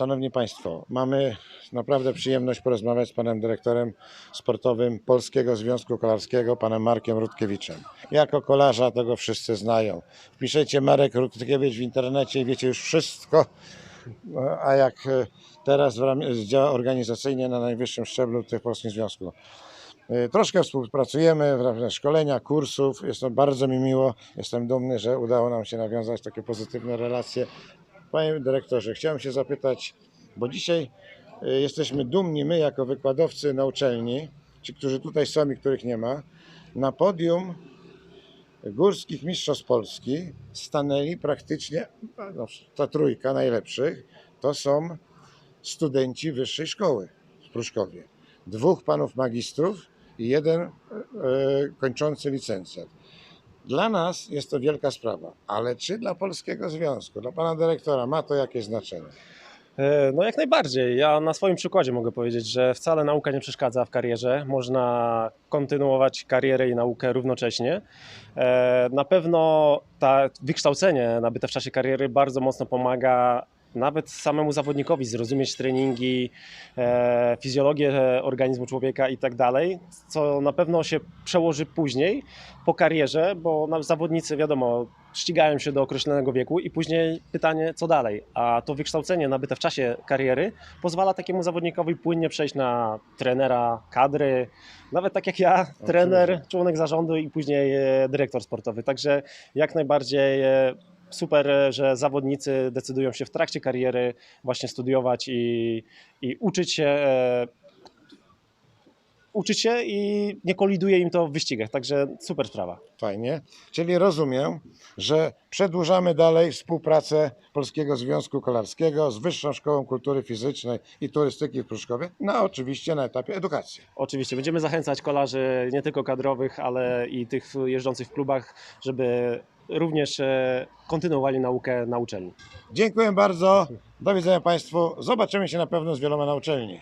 Szanowni Państwo, mamy naprawdę przyjemność porozmawiać z panem dyrektorem sportowym Polskiego Związku Kolarskiego, panem Markiem Rutkiewiczem. Jako kolarza tego wszyscy znają. Wpiszecie Marek Rutkiewicz w internecie i wiecie już wszystko. A jak e, teraz działa organizacyjnie na najwyższym szczeblu w Polskim Związku. E, Troszkę współpracujemy w ramach szkolenia, kursów. Jest to bardzo mi miło. Jestem dumny, że udało nam się nawiązać takie pozytywne relacje. Panie dyrektorze, chciałem się zapytać, bo dzisiaj e, jesteśmy dumni my jako wykładowcy na uczelni, ci, którzy tutaj są i których nie ma, na podium górskich mistrzostw Polski stanęli praktycznie, no, ta trójka najlepszych, to są studenci wyższej szkoły w Pruszkowie. Dwóch panów magistrów i jeden e, kończący licencjat. Dla nas jest to wielka sprawa, ale czy dla Polskiego Związku, dla pana dyrektora ma to jakieś znaczenie? E, No jak najbardziej. Ja na swoim przykładzie mogę powiedzieć, że wcale nauka nie przeszkadza w karierze. Można kontynuować karierę i naukę równocześnie. E, Na pewno ta wykształcenie nabyte w czasie kariery bardzo mocno pomaga nawet samemu zawodnikowi zrozumieć treningi, e, fizjologię organizmu człowieka i tak dalej, co na pewno się przełoży później po karierze, bo na- zawodnicy wiadomo ścigają się do określonego wieku i później pytanie co dalej, a to wykształcenie nabyte w czasie kariery pozwala takiemu zawodnikowi płynnie przejść na trenera kadry, nawet tak jak ja, trener, członek zarządu i później e, dyrektor sportowy, także jak najbardziej e, super, e, że zawodnicy decydują się w trakcie kariery właśnie studiować i, i uczyć się e, uczyć się i nie koliduje im to w wyścigach, także super sprawa. Fajnie. Czyli rozumiem, że przedłużamy dalej współpracę Polskiego Związku Kolarskiego z Wyższą Szkołą Kultury Fizycznej i Turystyki w Pruszkowie, no oczywiście na etapie edukacji. Oczywiście będziemy zachęcać kolarzy nie tylko kadrowych, ale i tych jeżdżących w klubach, żeby również e, kontynuowali naukę na uczelni. Dziękuję bardzo. Do widzenia Państwu. Zobaczymy się na pewno z wieloma na uczelni.